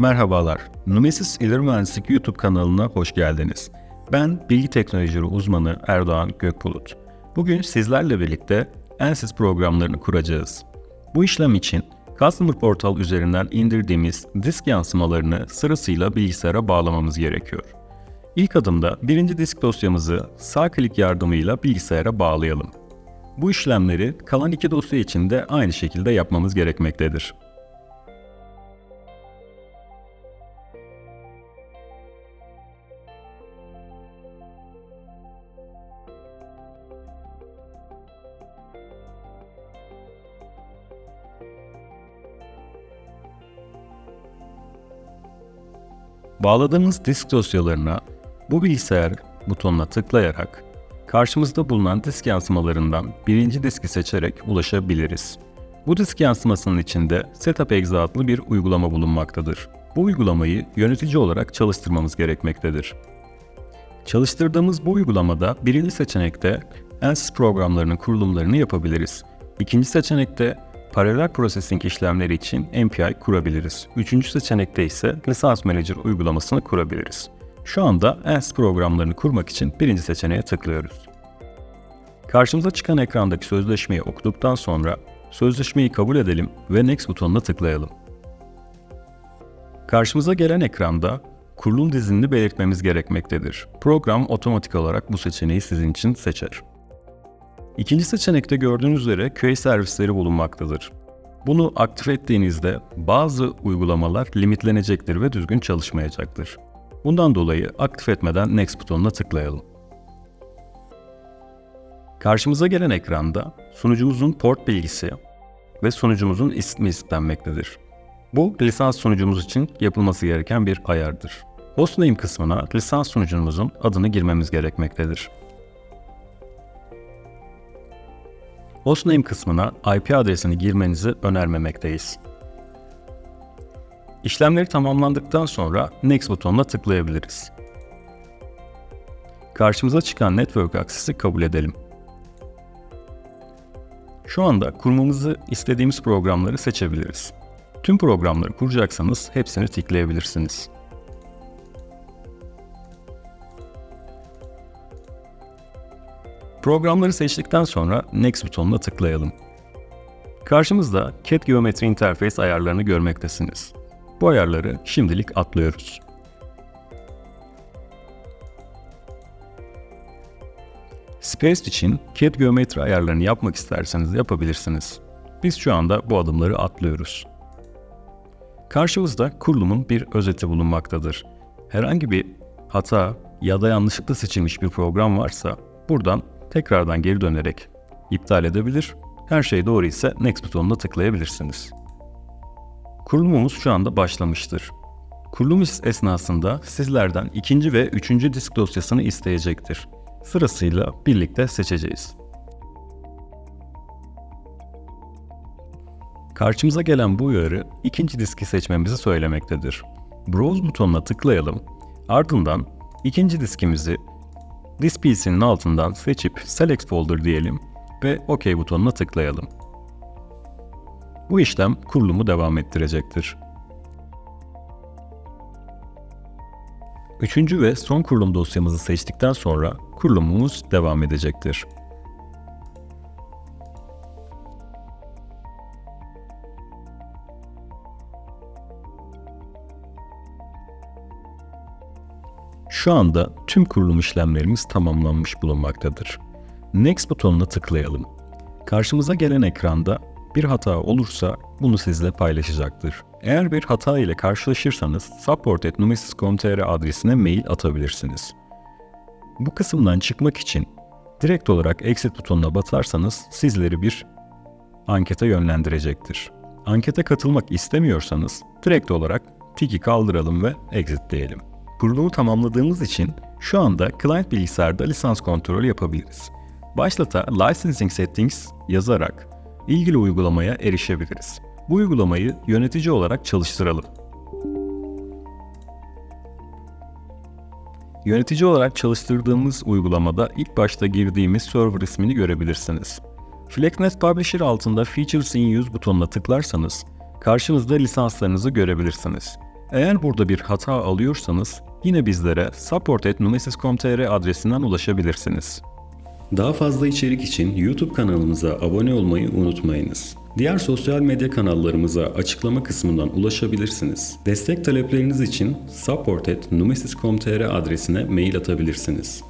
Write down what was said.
Merhabalar, Numesis İleri Mühendislik YouTube kanalına hoş geldiniz. Ben bilgi teknolojileri uzmanı Erdoğan Gökbulut. Bugün sizlerle birlikte Ansys programlarını kuracağız. Bu işlem için Customer Portal üzerinden indirdiğimiz disk yansımalarını sırasıyla bilgisayara bağlamamız gerekiyor. İlk adımda birinci disk dosyamızı sağ klik yardımıyla bilgisayara bağlayalım. Bu işlemleri kalan iki dosya için de aynı şekilde yapmamız gerekmektedir. Bağladığımız disk dosyalarına bu bilgisayar butonuna tıklayarak karşımızda bulunan disk yansımalarından birinci diski seçerek ulaşabiliriz. Bu disk yansımasının içinde Setup Exe adlı bir uygulama bulunmaktadır. Bu uygulamayı yönetici olarak çalıştırmamız gerekmektedir. Çalıştırdığımız bu uygulamada birinci seçenekte Ansys programlarının kurulumlarını yapabiliriz. İkinci seçenekte paralel processing işlemleri için MPI kurabiliriz. Üçüncü seçenekte ise Lisans Manager uygulamasını kurabiliriz. Şu anda Ansys programlarını kurmak için birinci seçeneğe tıklıyoruz. Karşımıza çıkan ekrandaki sözleşmeyi okuduktan sonra sözleşmeyi kabul edelim ve Next butonuna tıklayalım. Karşımıza gelen ekranda kurulum dizinini belirtmemiz gerekmektedir. Program otomatik olarak bu seçeneği sizin için seçer. İkinci seçenekte gördüğünüz üzere QA servisleri bulunmaktadır. Bunu aktif ettiğinizde bazı uygulamalar limitlenecektir ve düzgün çalışmayacaktır. Bundan dolayı aktif etmeden Next butonuna tıklayalım. Karşımıza gelen ekranda sunucumuzun port bilgisi ve sunucumuzun ismi istenmektedir. Bu lisans sunucumuz için yapılması gereken bir ayardır. Hostname kısmına lisans sunucumuzun adını girmemiz gerekmektedir. Hostname kısmına IP adresini girmenizi önermemekteyiz. İşlemleri tamamlandıktan sonra Next butonuna tıklayabiliriz. Karşımıza çıkan Network Access'i kabul edelim. Şu anda kurmamızı istediğimiz programları seçebiliriz. Tüm programları kuracaksanız hepsini tıklayabilirsiniz. Programları seçtikten sonra Next butonuna tıklayalım. Karşımızda CAD Geometry Interface ayarlarını görmektesiniz. Bu ayarları şimdilik atlıyoruz. Space için CAD Geometry ayarlarını yapmak isterseniz yapabilirsiniz. Biz şu anda bu adımları atlıyoruz. Karşımızda kurulumun bir özeti bulunmaktadır. Herhangi bir hata ya da yanlışlıkla seçilmiş bir program varsa buradan tekrardan geri dönerek iptal edebilir. Her şey doğru ise Next butonuna tıklayabilirsiniz. Kurulumumuz şu anda başlamıştır. Kurulum esnasında sizlerden ikinci ve üçüncü disk dosyasını isteyecektir. Sırasıyla birlikte seçeceğiz. Karşımıza gelen bu uyarı ikinci diski seçmemizi söylemektedir. Browse butonuna tıklayalım. Ardından ikinci diskimizi This PC'nin altından seçip Select Folder diyelim ve OK butonuna tıklayalım. Bu işlem kurulumu devam ettirecektir. Üçüncü ve son kurulum dosyamızı seçtikten sonra kurulumumuz devam edecektir. Şu anda tüm kurulum işlemlerimiz tamamlanmış bulunmaktadır. Next butonuna tıklayalım. Karşımıza gelen ekranda bir hata olursa bunu sizle paylaşacaktır. Eğer bir hata ile karşılaşırsanız support.numesis.com.tr adresine mail atabilirsiniz. Bu kısımdan çıkmak için direkt olarak exit butonuna basarsanız sizleri bir ankete yönlendirecektir. Ankete katılmak istemiyorsanız direkt olarak tiki kaldıralım ve exit diyelim. Kurulumu tamamladığımız için şu anda client bilgisayarda lisans kontrolü yapabiliriz. Başlata Licensing Settings yazarak ilgili uygulamaya erişebiliriz. Bu uygulamayı yönetici olarak çalıştıralım. Yönetici olarak çalıştırdığımız uygulamada ilk başta girdiğimiz server ismini görebilirsiniz. FlexNet Publisher altında Features in Use butonuna tıklarsanız karşınızda lisanslarınızı görebilirsiniz. Eğer burada bir hata alıyorsanız yine bizlere support.numesis.com.tr adresinden ulaşabilirsiniz. Daha fazla içerik için YouTube kanalımıza abone olmayı unutmayınız. Diğer sosyal medya kanallarımıza açıklama kısmından ulaşabilirsiniz. Destek talepleriniz için support.numesis.com.tr adresine mail atabilirsiniz.